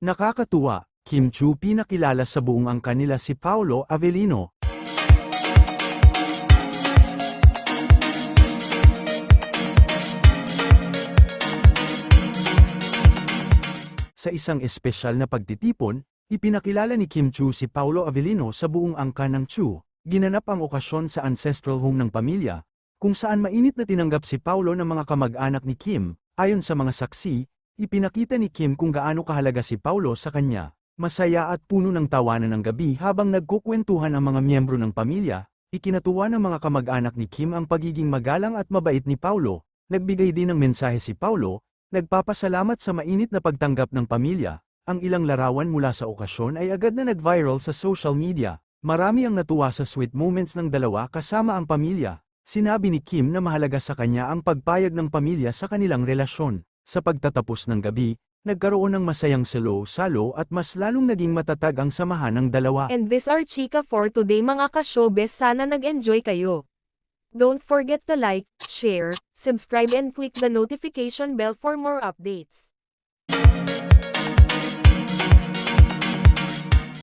Nakakatuwa, Kim Chu pinakilala sa buong angka nila si Paolo Avellino. Sa isang espesyal na pagtitipon, ipinakilala ni Kim Chu si Paolo Avellino sa buong angka ng Chu. Ginanap ang okasyon sa ancestral home ng pamilya, kung saan mainit na tinanggap si Paolo ng mga kamag-anak ni Kim. Ayon sa mga saksi, ipinakita ni Kim kung gaano kahalaga si Paolo sa kanya. Masaya at puno ng tawanan ng gabi habang nagkukwentuhan ang mga miyembro ng pamilya, ikinatuwa ng mga kamag-anak ni Kim ang pagiging magalang at mabait ni Paulo, nagbigay din ng mensahe si Paulo, nagpapasalamat sa mainit na pagtanggap ng pamilya, ang ilang larawan mula sa okasyon ay agad na nag-viral sa social media, marami ang natuwa sa sweet moments ng dalawa kasama ang pamilya, sinabi ni Kim na mahalaga sa kanya ang pagpayag ng pamilya sa kanilang relasyon, sa pagtatapos ng gabi, nagkaroon ng masayang salo-salo at mas lalong naging matatag ang samahan ng dalawa. And this are chika for today mga ka-showbiz sana nag-enjoy kayo. Don't forget to like, share, subscribe and click the notification bell for more updates.